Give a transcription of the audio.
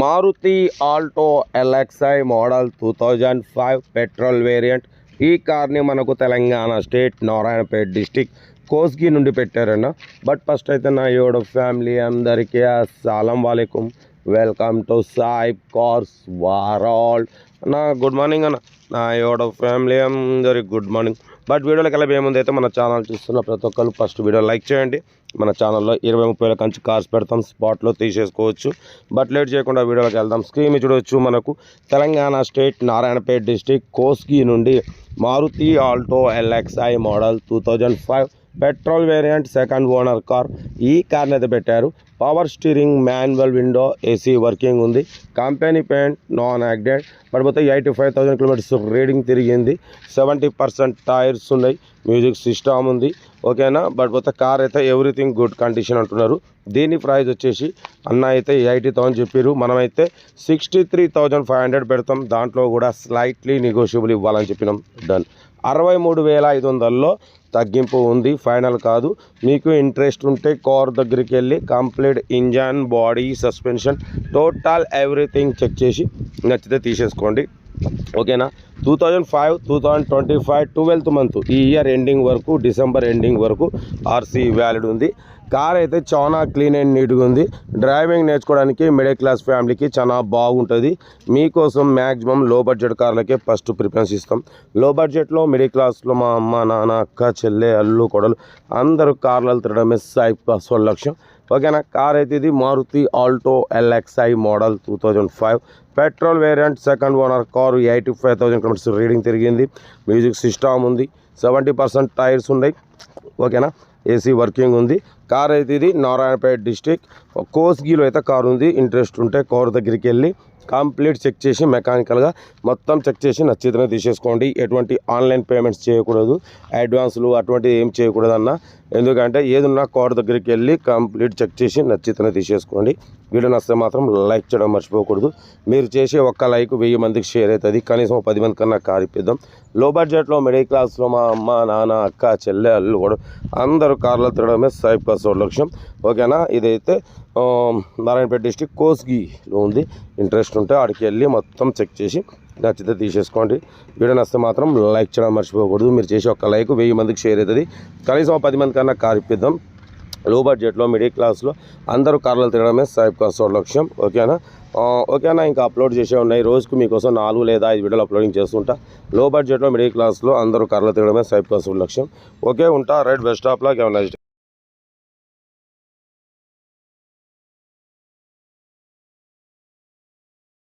Maruti Alto LXI model two thousand five petrol variant. ఈ కార్ని మనకు తెలంగాణ స్టేట్ నారాయణపేట డిస్టిక్ కోస్గి నుండి పెట్టారన్న. బట్ ఫస్ట్ అయితే నా యోడ ఫ్యామిలీ అందరికీ అస్సలం వాలేకుమ్ వెల్కమ్ టు సాయిబ్ కార్స్ వారాల్. అన్న గుడ్ మార్నింగ్ అన్న. నా యోడ ఫ్యామిలీ అందరికి గుడ్ మార్నింగ్. బట్ వీడియోలోకి వెళ్ళి ఏముంది అయితే మన ఛానల్ చూస్తున్న ప్రతి ఒక్కరు ఫస్ట్ వీడియో లైక్ చేయండి. మన ఛానల్లో ఇరవై ముప్పై వేల కంచి కార్స్ పెడతాం స్పాట్లో తీసేసుకోవచ్చు. బట్ లేట్ చేయకుండా వీడియోలోకి వెళ్దాం. స్క్రీన్ చూడవచ్చు మనకు తెలంగాణ స్టేట్ నారాయణపేట డిస్టిక్ కోస్గి నుండి Maruti Alto LXI model two thousand five petrol variant second owner car ఈ కార్ని అయితే పెట్టారు. Power steering manual window AC working ఉంది. కంపెనీ పెయింట్ నాన్ యాక్డెంట్ పడిపోతే eighty five thousand kilometres reading తిరిగింది. సెవెంటీ పర్సెంట్ టైర్స్ ఉన్నాయి. Music system ఉంది. ఓకేనా? బట్ పోతే కార్ అయితే ఎవ్రీథింగ్ గుడ్ కండిషన్ అంటున్నారు. దీని ప్రైస్ వచ్చేసి అన్న అయితే ఎయిటీ థౌసండ్ చెప్పారు మనమైతే sixty three thousand five hundred పెడతాం. దాంట్లో కూడా స్లైట్లీ నెగోషియబుల్ ఇవ్వాలని చెప్పినాం. డన్. అరవై మూడు వేల ఐదు వందల్లో తగ్గింపు ఉంది. ఫైనల్ కాదు. మీకు ఇంట్రెస్ట్ ఉంటే కార్ దగ్గరికి వెళ్ళి complete engine body suspension total everything check చేసి నచ్చితే తీసేసుకోండి. ఓకేనా? Two thousand five two thousand twenty five twelfth month ఈ ఇయర్ ఎండింగ్ వరకు డిసెంబర్ ఎండింగ్ వరకు ఆర్సీ వ్యాలిడ్ ఉంది. కార్ అయితే చాలా క్లీన్ అండ్ నీట్గా ఉంది. డ్రైవింగ్ నేర్చుకోవడానికి మిడిల్ క్లాస్ ఫ్యామిలీకి చాలా బాగుంటుంది. మీకోసం మ్యాక్సిమం లో బడ్జెట్ కార్లకే ఫస్ట్ ప్రిఫరెన్స్ ఇస్తాం. లో బడ్జెట్లో మిడిల్ క్లాస్లో మా అమ్మ నాన్న అక్క చెల్లె అల్లు కొడలు అందరూ కార్లు తిరగడమే సాయి ప్లస్ వాళ్ళ లక్ష్యం. ఓకేనా? కార్ అయితే ఇది Maruti Alto LXI model two thousand five. Petrol variant second owner car eighty five thousand kilometres reading తిరిగింది. మ్యూజిక్ సిస్టమ్ ఉంది. సెవెంటీ పర్సెంట్ టైర్స్ ఉన్నాయి. ఓకేనా? ఏసీ వర్కింగ్ ఉంది. కార్ అయితే ఇది నారాయణపేట డిస్టిక్. కోస్గిలో అయితే కారు ఉంది. ఇంట్రెస్ట్ ఉంటే కారు దగ్గరికి వెళ్ళి కంప్లీట్ చెక్ చేసి మెకానికల్గా మొత్తం చెక్ చేసి నచ్చితనే తీసేసుకోండి. ఎటువంటి ఆన్లైన్ పేమెంట్స్ చేయకూడదు. అడ్వాన్స్లు అటువంటివి ఏం చేయకూడదు అన్న ఎందుకంటే ఏదున్నా కార్ దగ్గరికి వెళ్ళి కంప్లీట్ చెక్ చేసి నచ్చితనే తీసేసుకోండి. వీడియో నచ్చితే మాత్రం లైక్ చేయడం మర్చిపోకూడదు. మీరు చేసే ఒక్క లైక్ వెయ్యి మందికి షేర్ అవుతుంది. కనీసం పది మంది కన్నా కార్ ఇప్పిద్దాం. లో బడ్జెట్లో మిడిల్ క్లాస్లో మా అమ్మ నాన్న అక్క చెల్లె అల్లు కూడా అందరూ కార్లో తిరగడమే బస్ రోడ్ లక్ష్యం ఓకేనా? ఇదైతే నారాయణపేట డిస్టిక్ కోస్గిలో ఉంది. ఇంట్రెస్ట్ ఉంటే ఆడికి వెళ్ళి మొత్తం చెక్ చేసి నచ్చితే తీసేసుకోండి. వీడియో నచ్చితే మాత్రం లైక్ చేయడం మర్చిపోకూడదు. మీరు చేసే ఒక్క లైక్ వెయ్యి మందికి షేర్ అవుతుంది. కనీసం పది మంది కన్నా కారు ఇప్పిద్దాం. లో బడ్జెట్లో మిడిల్ క్లాస్లో అందరూ కార్లు తిరగడమే సాయిబ్ కాస్ లక్ష్యం ఓకేనా? ఓకేనా? ఇంకా అప్లోడ్ చేసే ఉన్నాయి. రోజుకు మీకోసం నాలుగు లేదా ఐదు వీడియోలు అప్లోడింగ్ చేస్తుంటా. లో బడ్జెట్లో మిడిల్ క్లాస్లో అందరూ కార్లు తిరగడమే సాయిబ్ కాస్ట్ లక్ష్యం ఓకే ఉంటా. రైట్ బెస్ట్ ఆఫ్ లాక్ ఏమన్నా